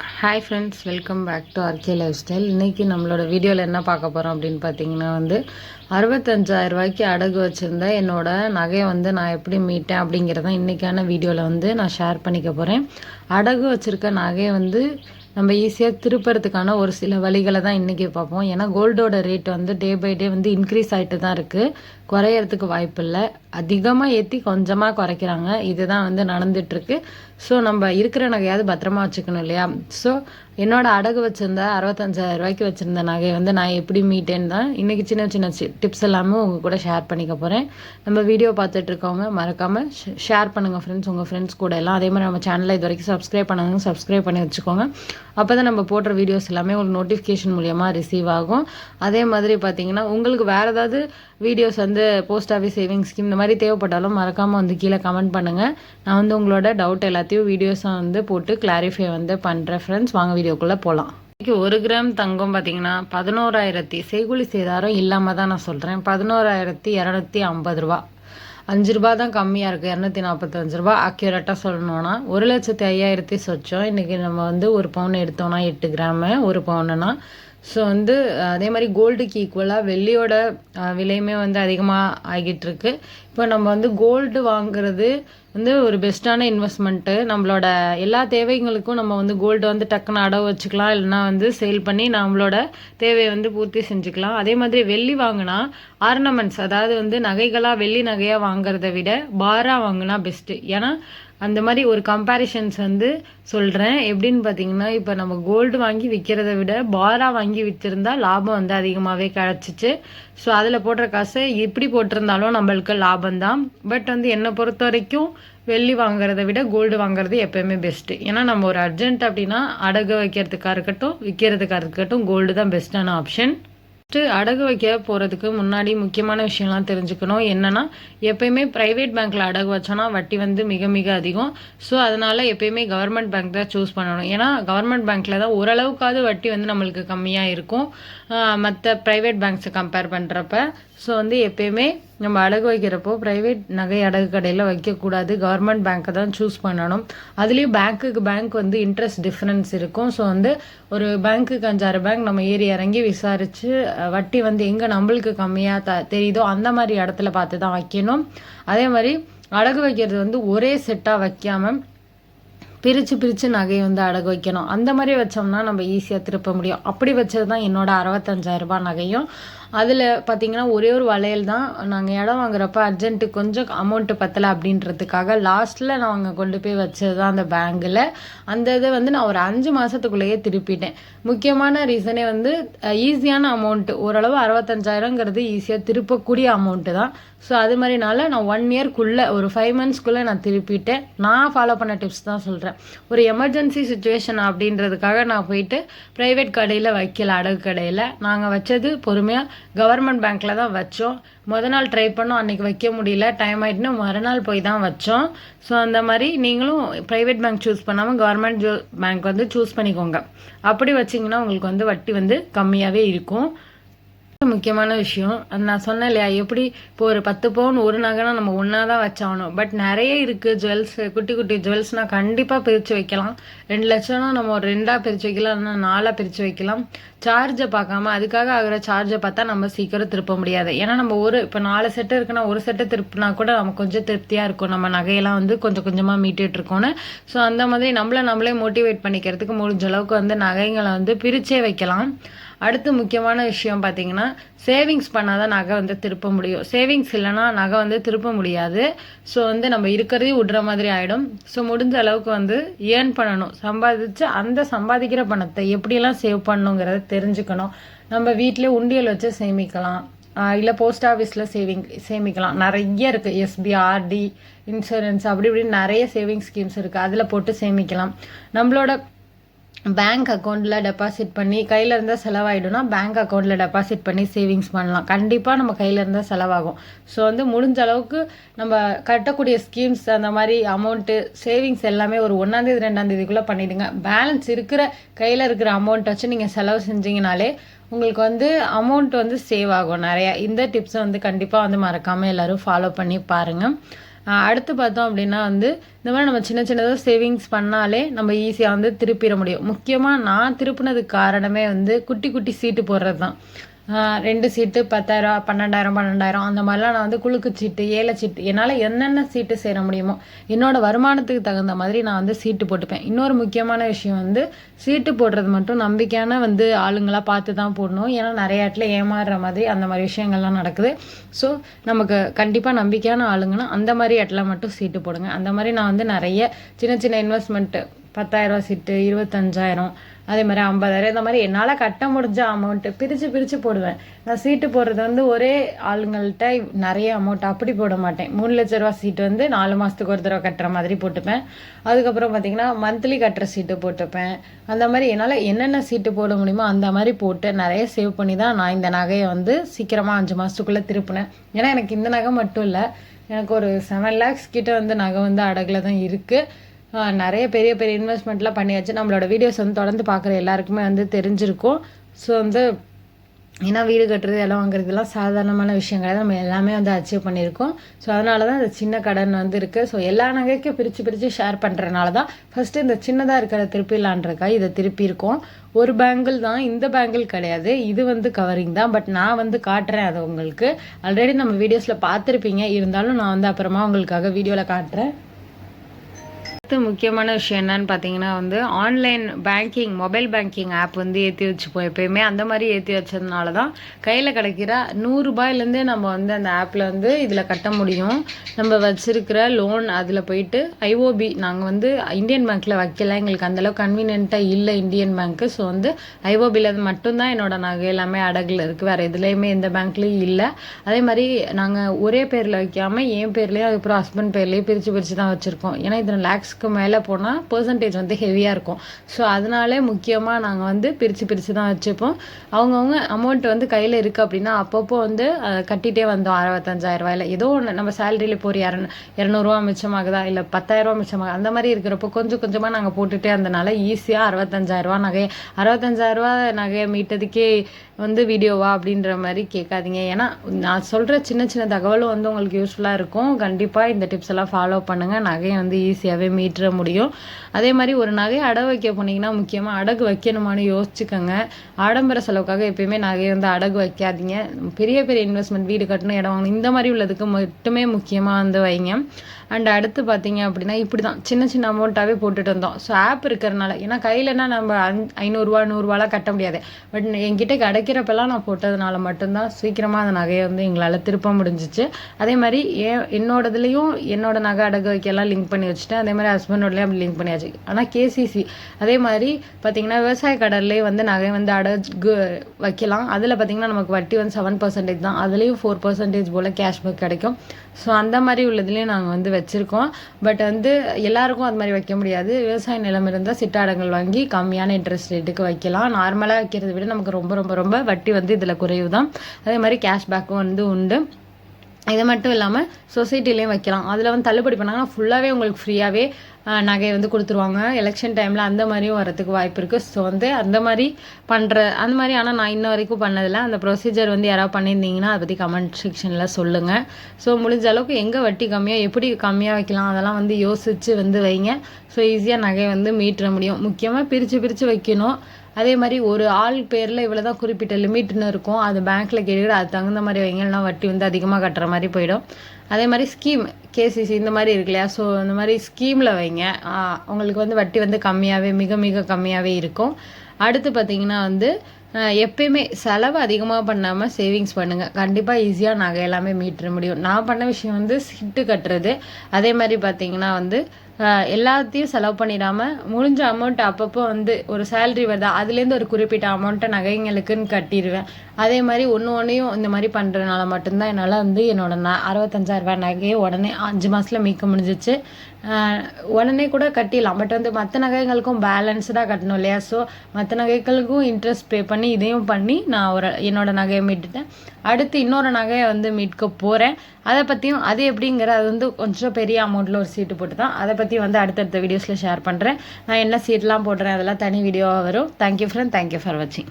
Hi friends welcome back to RK lifestyle இன்றைக்கி நம்மளோட வீடியோவில் என்ன பார்க்க போகிறோம் அப்படின்னு பார்த்தீங்கன்னா வந்து அறுபத்தஞ்சாயிரம் ரூபாய்க்கு அடகு வச்சுருந்த என்னோட நகையை வந்து நான் எப்படி மீட்டேன் அப்படிங்கிறத இன்றைக்கான வீடியோவில் வந்து நான் ஷேர் பண்ணிக்க போகிறேன் அடகு வச்சுருக்க நகையை வந்து நம்ம ஈஸியாக திருப்புறதுக்கான ஒரு சில வழிகளை தான் இன்றைக்கி பார்ப்போம். ஏன்னா கோல்டோட ரேட் வந்து டே பை டே வந்து இன்க்ரீஸ் ஆகிட்டு தான் இருக்குது குறையறதுக்கு வாய்ப்பு இல்லை அதிகமாக ஏற்றி கொஞ்சமாக குறைக்கிறாங்க. இதுதான் வந்து நடந்துட்டுருக்கு. ஸோ நம்ம இருக்கிற நகையாவது பத்திரமா வச்சுக்கணும் இல்லையா? ஸோ என்னோடய அடகு வச்சுருந்த அறுபத்தஞ்சாயிரம் ரூபாய்க்கு வச்சுருந்த நகையை வந்து நான் எப்படி மீட்டேன்னு தான் இன்றைக்கி சின்ன சின்ன டிப்ஸ் எல்லாமே உங்கள் கூட ஷேர் பண்ணிக்க போகிறேன் நம்ம வீடியோ பார்த்துட்டு இருக்கவங்க மறக்காமல் ஷேர் பண்ணுங்கள் ஃப்ரெண்ட்ஸ் உங்கள் ஃப்ரெண்ட்ஸ் கூட எல்லாம். அதே மாதிரி நம்ம சேனலை இது வரைக்கும் சப்ஸ்கிரைப் பண்ணாங்க சப்ஸ்கிரைப் பண்ணி வச்சுக்கோங்க. அப்போ தான் நம்ம போடுற வீடியோஸ் எல்லாமே உங்களுக்கு நோட்டிஃபிகேஷன் மூலியமாக ரிசீவ் ஆகும். அதே மாதிரி பார்த்தீங்கன்னா உங்களுக்கு வேறு ஏதாவது வீடியோஸ் வந்து போஸ்ட் ஆஃபீஸ் சேவிங் ஸ்கீம் இந்த மாதிரி தேவைப்பட்டாலும் மறக்காமல் வந்து கீழே கமெண்ட் பண்ணுங்கள் நான் வந்து உங்களோட டவுட் எல்லாத்தையும் வீடியோஸாக வந்து போட்டு கிளாரிஃபை வந்து பண்ணுறேன் ஃப்ரெண்ட்ஸ் வாங்க வீடியோக்குள்ளே போகலாம் இன்றைக்கி ஒரு கிராம் தங்கம் பார்த்தீங்கன்னா பதினோராயிரத்தி செய்குலி சேதாரம் இல்லாமல் தான் நான் சொல்கிறேன் பதினோராயிரத்தி இரநூத்தி ஐம்பது ரூபா. அஞ்சு ரூபா தான் கம்மியாக இருக்குது இரநூத்தி நாற்பத்தஞ்சு ரூபா. அக்யூரேட்டாக சொல்லணும்னா ஒரு லட்சத்தி ஐயாயிரத்தி சொச்சம். இன்றைக்கி நம்ம வந்து ஒரு பவுன் எடுத்தோம்னா எட்டு கிராமு ஒரு பவுனுனா ஸோ வந்து அதே மாதிரி கோல்டுக்கு ஈக்குவலாக வெள்ளியோட விலையுமே வந்து அதிகமாக ஆகிட்டு இருக்கு இப்போ நம்ம வந்து கோல்டு வாங்குறது வந்து ஒரு பெஸ்ட்டான இன்வெஸ்ட்மெண்ட்டு நம்மளோட எல்லா தேவைகளுக்கும் நம்ம வந்து கோல்டு வந்து டக்குன்னு அடவு வச்சுக்கலாம். இல்லைனா வந்து சேல் பண்ணி நம்மளோட தேவையை வந்து பூர்த்தி செஞ்சுக்கலாம். அதே மாதிரி வெள்ளி வாங்கினா ஆர்னமெண்ட்ஸ் அதாவது வந்து நகைகளாக வெள்ளி நகையாக வாங்குறத விட பாராக வாங்கினா பெஸ்ட்டு ஏன்னா அந்த மாதிரி ஒரு கம்பேரிஷன்ஸ் வந்து சொல்கிறேன் எப்படின்னு பார்த்தீங்கன்னா இப்போ நம்ம கோல்டு வாங்கி விற்கிறத விட பாராக வாங்கி விற்றுருந்தா லாபம் வந்து அதிகமாகவே கிடச்சிச்சு. ஸோ அதில் போடுற காசு எப்படி போட்டிருந்தாலும் நம்மளுக்கு லாபம் தான். பட் வந்து என்னை பொறுத்த வரைக்கும் வெள்ளி வாங்குறத விட கோல்டு வாங்குறது எப்போயுமே பெஸ்ட்டு ஏன்னா நம்ம ஒரு அர்ஜென்ட் அப்படின்னா அடகு வைக்கிறதுக்காக இருக்கட்டும் விற்கிறதுக்காக இருக்கட்டும் கோல்டு தான் பெஸ்ட்டான ஆப்ஷன் ஃபஸ்ட்டு அடகு வைக்க போகிறதுக்கு முன்னாடி முக்கியமான விஷயம்லாம் தெரிஞ்சுக்கணும். என்னென்னா எப்பயுமே ப்ரைவேட் பேங்க்கில் அடகு வச்சோன்னா வட்டி வந்து மிக மிக அதிகம். ஸோ அதனால் எப்பயுமே கவர்மெண்ட் பேங்க் தான் சூஸ் பண்ணணும். ஏன்னா கவர்மெண்ட் பேங்க்கில் தான் ஓரளவுக்காவது வட்டி வந்து நம்மளுக்கு கம்மியாக இருக்கும். மற்ற ப்ரைவேட் பேங்க்ஸை கம்பேர் பண்ணுறப்ப ஸோ வந்து எப்பயுமே நம்ம அடகு வைக்கிறப்போ ப்ரைவேட் நகை அடகு கடையில் வைக்கக்கூடாது. கவர்மெண்ட் பேங்க்கை தான் சூஸ் பண்ணணும். அதுலேயும் பேங்க்குக்கு பேங்க் வந்து இன்ட்ரெஸ்ட் டிஃப்ரென்ஸ் இருக்கும். ஸோ வந்து ஒரு பேங்க்குக்கு அஞ்சாறு பேங்க் நம்ம ஏறி இறங்கி விசாரித்து வட்டி வந்து எங்கே நம்மளுக்கு கம்மியாக த தெரியுதோ அந்த மாதிரி இடத்துல பார்த்து தான் வைக்கணும். அதே மாதிரி அடகு வைக்கிறது வந்து ஒரே செட்டாக வைக்காமல் பிரித்து பிரித்து நகையை வந்து அடகு வைக்கணும். அந்த மாதிரி வச்சோம்னா நம்ம ஈஸியாக திருப்ப முடியும். அப்படி வச்சது தான் என்னோடய அறுபத்தஞ்சாயிரரூபா நகையும். அதில் பார்த்தீங்கன்னா ஒரே ஒரு வளையல் தான். நாங்கள் இடம் வாங்குறப்ப அர்ஜென்ட்டு கொஞ்சம் அமௌண்ட்டு பத்தலை அப்படின்றதுக்காக லாஸ்ட்டில் நான் அங்கே கொண்டு போய் வச்சது தான் அந்த பேங்கில் அந்த இதை வந்து நான் ஒரு அஞ்சு மாதத்துக்குள்ளேயே திருப்பிட்டேன். முக்கியமான ரீசனே வந்து ஈஸியான அமௌண்ட்டு ஓரளவு அறுபத்தஞ்சாயிரங்கிறது ஈஸியாக திருப்பக்கூடிய அமௌண்ட்டு தான். ஸோ அது மாதிரினால நான் ஒன் இயர்க்குள்ளே ஒரு ஃபைவ் மந்த்ஸ்க்குள்ளே நான் திருப்பிட்டேன். நான் ஃபாலோ பண்ண டிப்ஸ் தான் சொல்கிறேன் ஒரு எமர்ஜென்சி சுச்சுவேஷன் அப்படின்றதுக்காக நான் போயிட்டு ப்ரைவேட் கடையில் வைக்கல அடகு கடையில். நாங்கள் வச்சது பொறுமையாக கவர்மெண்ட் பேங்க்கில் தான் வச்சோம். முத நாள் ட்ரை பண்ணோம் அன்றைக்கி வைக்க முடியல. டைம் ஆகிட்டுன்னு மறுநாள் போய் தான் வச்சோம். ஸோ அந்த மாதிரி நீங்களும் ப்ரைவேட் பேங்க் சூஸ் பண்ணாமல் கவர்மெண்ட் பேங்க் வந்து சூஸ் பண்ணிக்கோங்க. அப்படி வச்சிங்கன்னா உங்களுக்கு வந்து வட்டி வந்து கம்மியாகவே இருக்கும். முக்கியமான விஷயம். அது நான் சொன்னேன் இல்லையா எப்படி இப்போ ஒரு பத்து பவுன் ஒரு நகைனா நம்ம ஒன்றா தான் வச்சாகணும். பட் நிறைய இருக்குது ஜுவல்ஸ் குட்டி குட்டி ஜுவல்ஸ்னால் கண்டிப்பாக பிரித்து வைக்கலாம். ரெண்டு லட்சம்னா நம்ம ஒரு ரெண்டாக பிரித்து வைக்கலாம் இல்லைனா நாலாக பிரித்து வைக்கலாம். சார்ஜை பார்க்காம அதுக்காக ஆகிற சார்ஜை பார்த்தா நம்ம சீக்கிரம் திருப்ப முடியாது. ஏன்னா நம்ம ஒரு இப்போ நாலு செட்டு இருக்குன்னா ஒரு செட்டு திருப்பினா கூட நமக்கு கொஞ்சம் திருப்தியாக இருக்கும். நம்ம நகையெல்லாம் வந்து கொஞ்சம் கொஞ்சமாக மீட்டிட்டு இருக்கோன்னு ஸோ அந்த மாதிரி நம்மளை நம்மளே மோட்டிவேட் பண்ணிக்கிறதுக்கு முடிஞ்ச அளவுக்கு வந்து நகைங்களை வந்து பிரித்தே வைக்கலாம். அடுத்து முக்கியமான விஷயம் பார்த்தீங்கன்னா சேவிங்ஸ் பண்ணால் தான் நகை வந்து திருப்ப முடியும். சேவிங்ஸ் இல்லைனா நகை வந்து திருப்ப முடியாது. ஸோ வந்து நம்ம இருக்கிறதே விடுற மாதிரி ஆகிடும் ஸோ முடிஞ்ச அளவுக்கு வந்து ஏர்ன் பண்ணணும். சம்பாதிச்சு அந்த சம்பாதிக்கிற பணத்தை எப்படியெல்லாம் சேவ் பண்ணணுங்கிறத தெரிஞ்சுக்கணும். நம்ம வீட்டிலே உண்டியல் வச்சு சேமிக்கலாம். இல்லை போஸ்ட் ஆஃபீஸில் சேவிங் சேமிக்கலாம். நிறைய இருக்குது எஸ்பி ஆர்டி இன்சூரன்ஸ் அப்படி இப்படின்னு நிறைய சேவிங் ஸ்கீம்ஸ் இருக்குது அதில் போட்டு சேமிக்கலாம். நம்மளோட பேங்க் அக்கௌண்ட்டில் டெபாசிட் பண்ணி கையில் இருந்தால் செலவாயிடும்னா பேங்க் அக்கௌண்ட்டில் டெபாசிட் பண்ணி சேவிங்ஸ் பண்ணலாம். கண்டிப்பாக நம்ம கையில் இருந்தால் செலவாகும். ஸோ வந்து முடிஞ்ச அளவுக்கு நம்ம கட்டக்கூடிய ஸ்கீம்ஸ் அந்த மாதிரி அமௌண்ட்டு சேவிங்ஸ் எல்லாமே ஒரு ஒன்றாந்தேதி ரெண்டாந்தேதிக்குள்ளே பண்ணிவிடுங்க பேலன்ஸ் இருக்கிற கையில் இருக்கிற அமௌண்ட்டை வச்சு நீங்கள் செலவு செஞ்சீங்கனாலே உங்களுக்கு வந்து அமௌண்ட் வந்து சேவ் ஆகும் நிறையா. இந்த டிப்ஸை வந்து கண்டிப்பாக வந்து மறக்காமல் எல்லோரும் ஃபாலோ பண்ணி பாருங்கள் அடுத்து பார்த்தோம் அப்படின்னா வந்து இந்த மாதிரி நம்ம சின்ன சின்னதாக சேவிங்ஸ் பண்ணாலே நம்ம ஈஸியாக வந்து திருப்பிட முடியும். முக்கியமாக நான் திருப்பினதுக்கு காரணமே வந்து குட்டி குட்டி சீட்டு போடுறது தான் ரெண்டு சீட்டு பத்தாயிரம் பன்னெண்டாயிரம் பன்னெண்டாயிரம். அந்த மாதிரிலாம் நான் வந்து குலுக்கு சீட்டு ஏழை சீட்டு என்னால் என்னென்ன சீட்டு சேர முடியுமோ என்னோட வருமானத்துக்கு தகுந்த மாதிரி நான் வந்து சீட்டு போட்டுப்பேன். இன்னொரு முக்கியமான விஷயம் வந்து சீட்டு போடுறது மட்டும் நம்பிக்கையான வந்து ஆளுங்களாக பார்த்து தான் போடணும். ஏன்னா நிறைய இடத்துல ஏமாறுற மாதிரி அந்த மாதிரி விஷயங்கள்லாம் நடக்குது. ஸோ நமக்கு கண்டிப்பாக நம்பிக்கையான ஆளுங்கன்னா அந்த மாதிரி இடத்துல மட்டும் சீட்டு போடுங்க. அந்த மாதிரி நான் வந்து நிறைய சின்ன சின்ன இன்வெஸ்ட்மெண்ட்டு பத்தாயிரரூவா சீட்டு இருபத்தஞ்சாயிரம் அதே மாதிரி ஐம்பதாயிரம் இந்த மாதிரி என்னால் கட்ட முடிஞ்ச அமௌண்ட்டு பிரித்து பிரித்து போடுவேன். நான் சீட்டு போடுறது வந்து ஒரே ஆளுங்கள்ட்ட நிறைய அமௌண்ட் அப்படி போட மாட்டேன். மூணு லட்ச ரூபா சீட்டு வந்து நாலு மாதத்துக்கு ஒரு தடவை கட்டுற மாதிரி போட்டுப்பேன். அதுக்கப்புறம் பார்த்தீங்கன்னா மந்த்லி கட்டுற சீட்டு போட்டுப்பேன். அந்த மாதிரி என்னால் என்னென்ன சீட்டு போட முடியுமோ அந்த மாதிரி போட்டு நிறைய சேவ் பண்ணி தான் நான் இந்த நகையை வந்து சீக்கிரமாக அஞ்சு மாதத்துக்குள்ளே திருப்பினேன். ஏன்னா எனக்கு இந்த நகை மட்டும் இல்லை எனக்கு ஒரு செவன் லேக்ஸ் கிட்ட வந்து நகை வந்து அடகுல தான் இருக்குது நிறைய பெரிய பெரிய இன்வெஸ்ட்மெண்ட்லாம் பண்ணியாச்சு. நம்மளோட வீடியோஸ் வந்து தொடர்ந்து பார்க்குற எல்லாருக்குமே வந்து தெரிஞ்சிருக்கும். ஸோ வந்து ஏன்னா வீடு கட்டுறது இடம் வாங்குறதுலாம் சாதாரணமான விஷயம் கிடையாது நம்ம எல்லாமே வந்து அச்சீவ் பண்ணியிருக்கோம். ஸோ அதனால தான் இந்த சின்ன கடன் வந்து இருக்குது ஸோ எல்லா நகைக்கும் பிரித்து பிரித்து ஷேர் பண்ணுறதுனால தான் ஃபஸ்ட்டு இந்த சின்னதாக இருக்கிற திருப்பிலான்றக்கா இதை திருப்பியிருக்கோம். ஒரு பேங்கிள் தான் இந்த பேங்கிள் கிடையாது. இது வந்து கவரிங் தான். பட் நான் வந்து காட்டுறேன் அதை உங்களுக்கு. ஆல்ரெடி நம்ம வீடியோஸில் பார்த்துருப்பீங்க. இருந்தாலும் நான் வந்து அப்புறமா உங்களுக்காக வீடியோவில் காட்டுறேன். அடுத்து முக்கியமான விஷயம் என்னன்னு பார்த்தீங்கன்னா வந்து online banking mobile banking app வந்து ஏற்றி வச்சுப்போம் எப்பயுமே. அந்த மாதிரி ஏற்றி வச்சதுனால தான் கையில் கிடைக்கிற நூறுரூபாயிலேருந்தே நம்ம வந்து அந்த ஆப்பில் வந்து இதில் கட்ட முடியும். நம்ம வச்சுருக்கிற லோன் அதில் போயிட்டு ஐஓபி நாங்கள் வந்து இந்தியன் பேங்க்கில் வைக்கல. எங்களுக்கு அந்தளவுக்கு கன்வீனியண்ட்டாக இல்லை இந்தியன் பேங்க்கு ஸோ வந்து ஐஓபியில் மட்டும்தான் என்னோடய நகை எல்லாமே அடகில் இருக்குது வேறு எதுலேயுமே எந்த பேங்க்லேயும் இல்லை. அதே மாதிரி நாங்கள் ஒரே பேரில் வைக்காமல் என் பேர்லேயும் அதுக்கப்புறம் ஹஸ்பண்ட் பேர்லேயும் பிரித்து பிரித்து தான் வச்சுருக்கோம். ஏன்னா இதில் லேக்ஸ் லேக்ஸ்க்கு மேலே போனால் பர்சன்டேஜ் வந்து ஹெவியாக இருக்கும். ஸோ அதனாலே முக்கியமாக நாங்கள் வந்து பிரித்து பிரித்து தான் வச்சுப்போம். அவங்கவுங்க அமௌண்ட் வந்து கையில் இருக்குது அப்படின்னா அப்பப்போ வந்து கட்டிகிட்டே வந்தோம். அறுபத்தஞ்சாயிரம் ரூபாயில. ஏதோ ஒன்று நம்ம சேலரியில் இப்போ ஒரு இரநூ இரநூறுவா மிச்சமாகுதா? இல்லை பத்தாயிரரூவா மிச்சமாகுது? அந்த மாதிரி இருக்கிறப்போ கொஞ்சம் கொஞ்சமாக நாங்கள் போட்டுகிட்டே இருந்தனால ஈஸியாக அறுபத்தஞ்சாயிரரூவா நகையை அறுபத்தஞ்சாயிரரூவா நகையை மீட்டதுக்கே வந்து வீடியோவா அப்படின்ற மாதிரி கேட்காதீங்க. ஏன்னா நான் சொல்கிற சின்ன சின்ன தகவலும் வந்து உங்களுக்கு யூஸ்ஃபுல்லாக இருக்கும். கண்டிப்பாக இந்த டிப்ஸ் எல்லாம் ஃபாலோ பண்ணுங்கள் நகையை வந்து ஈஸியாகவே மீட்டுற முடியும். அதே மாதிரி ஒரு நகையை அடகு வைக்க போனீங்கன்னா முக்கியமாக அடகு வைக்கணுமான்னு யோசிச்சுக்கோங்க. ஆடம்பர செலவுக்காக எப்பயுமே நகையை வந்து அடகு வைக்காதீங்க. பெரிய பெரிய இன்வெஸ்ட்மெண்ட் வீடு கட்டணும் இடம் வாங்கணும் இந்த மாதிரி உள்ளதுக்கு மட்டுமே முக்கியமாக வந்து வைங்க. அண்ட் அடுத்து பார்த்தீங்க அப்படின்னா இப்படி தான் சின்ன சின்ன அமௌண்ட்டாகவே போட்டுட்டு இருந்தோம். ஸோ ஆப் இருக்கிறனால ஏன்னா கையிலனா நம்ம அஞ் ஐநூறுரூவா நூறுரூவாலாம் கட்ட முடியாது. பட் என்கிட்ட கிடைக்கிறப்பெல்லாம் நான் போட்டதுனால மட்டும்தான் சீக்கிரமாக அந்த நகையை வந்து எங்களால் திருப்ப முடிஞ்சிச்சு. அதே மாதிரி ஏன் என்னோடதுலேயும் என்னோட நகை அடகு வைக்கலாம் லிங்க் பண்ணி வச்சுட்டேன். அதே மாதிரி ஹஸ்பண்டோடலேயும் அப்படி லிங்க் பண்ணியாச்சு. ஆனால் கேசிசி அதே மாதிரி பார்த்தீங்கன்னா விவசாய கடல்லே வந்து நகை வந்து அடகு வைக்கலாம். அதில் பார்த்தீங்கன்னா நமக்கு வட்டி வந்து செவன் பர்சன்டேஜ் தான். அதுலேயும் ஃபோர் பர்சன்டேஜ் போல் கேஷ்பேக் கிடைக்கும். ஸோ அந்த மாதிரி உள்ளதுலேயும் நாங்கள் வந்து வச்சுருக்கோம். பட் வந்து எல்லாருக்கும் அது மாதிரி வைக்க முடியாது. விவசாய நிலம் இருந்தால் சிட்டாடங்கள் வாங்கி கம்மியான இன்ட்ரெஸ்ட் ரேட்டுக்கு வைக்கலாம். நார்மலாக வைக்கிறத விட நமக்கு ரொம்ப ரொம்ப ரொம்ப வட்டி வந்து இதில் குறைவு தான் அதே மாதிரி கேஷ்பேக்கும் வந்து உண்டு. இது மட்டும் இல்லாமல் சொசைட்டிலையும் வைக்கலாம். அதில் வந்து தள்ளுபடி பண்ணாங்கன்னா ஃபுல்லாகவே உங்களுக்கு ஃப்ரீயாகவே நகையை வந்து கொடுத்துருவாங்க. எலெக்ஷன் டைமில் அந்த மாதிரியும் வரதுக்கு வாய்ப்பு இருக்குது ஸோ வந்து அந்த மாதிரி பண்ணுற அந்த மாதிரி ஆனால் நான் இன்ன வரைக்கும் பண்ணதில்லை. அந்த ப்ரொசீஜர் வந்து யாராவது பண்ணியிருந்தீங்கன்னா அதை பற்றி கமெண்ட் செக்ஷனில் சொல்லுங்கள் ஸோ முடிஞ்ச அளவுக்கு எங்கே வட்டி கம்மியாக எப்படி கம்மியாக வைக்கலாம் அதெல்லாம் வந்து யோசித்து வந்து வைங்க. ஸோ ஈஸியாக நகையை வந்து மீட்டுற முடியும். முக்கியமாக பிரித்து பிரித்து வைக்கணும். அதே மாதிரி ஒரு ஆள் பேரில் இவ்வளோ தான் குறிப்பிட்ட லிமிட்னு இருக்கும். அது பேங்க்கில் கேட்டுக்கிட்டு அது தகுந்த மாதிரி வைங்க. வட்டி வந்து அதிகமாக கட்டுற மாதிரி போயிடும். அதே மாதிரி ஸ்கீம் கேசிசி இந்த மாதிரி இருக்கு இல்லையா? ஸோ இந்த மாதிரி ஸ்கீமில் வைங்க. உங்களுக்கு வந்து வட்டி வந்து கம்மியாகவே மிக மிக கம்மியாகவே இருக்கும். அடுத்து பார்த்தீங்கன்னா வந்து எப்பயுமே செலவு அதிகமாக பண்ணாமல் சேவிங்ஸ் பண்ணுங்கள் கண்டிப்பாக ஈஸியாக நகை எல்லாமே மீட்டுற முடியும். நான் பண்ண விஷயம் வந்து சிட்டு கட்டுறது. அதே மாதிரி பார்த்தீங்கன்னா வந்து எல்லாத்தையும் செலவு பண்ணிடாமல் முடிஞ்ச அமௌண்ட் அப்பப்போ வந்து ஒரு சேலரி வருதா அதுலேருந்து ஒரு குறிப்பிட்ட அமௌண்ட்டை நகைங்களுக்குன்னு கட்டிடுவேன். அதே மாதிரி ஒன்று ஒன்றையும் இந்த மாதிரி பண்ணுறதுனால மட்டும்தான் என்னால் வந்து என்னோட ந அறுபத்தஞ்சாயிரம் ரூபாய் நகையை உடனே அஞ்சு மாதத்தில் மீட்க முடிஞ்சிச்சு. உடனே கூட கட்டிடலாம். பட் வந்து மற்ற நகைகளுக்கும் பேலன்ஸ்டாக கட்டணும் இல்லையா? ஸோ மற்ற நகைகளுக்கும் இன்ட்ரெஸ்ட் பே பண்ணி இதையும் பண்ணி நான் ஒரு என்னோட நகையை மீட்டுட்டேன். அடுத்து இன்னொரு நகையை வந்து மீட்க போகிறேன் அதை பற்றியும் அது எப்படிங்கிற அது வந்து கொஞ்சம் பெரிய அமௌண்ட்டில் ஒரு சீட்டு போட்டு தான் அதை பற்றி வந்து அடுத்தடுத்த வீடியோஸில் ஷேர் பண்ணுறேன் நான் என்ன சீட்லாம் போடுறேன் அதெல்லாம் தனி வீடியோவாக வரும். தேங்க்யூ ஃப்ரெண்ட் தேங்க்யூ ஃபார் வாட்சிங்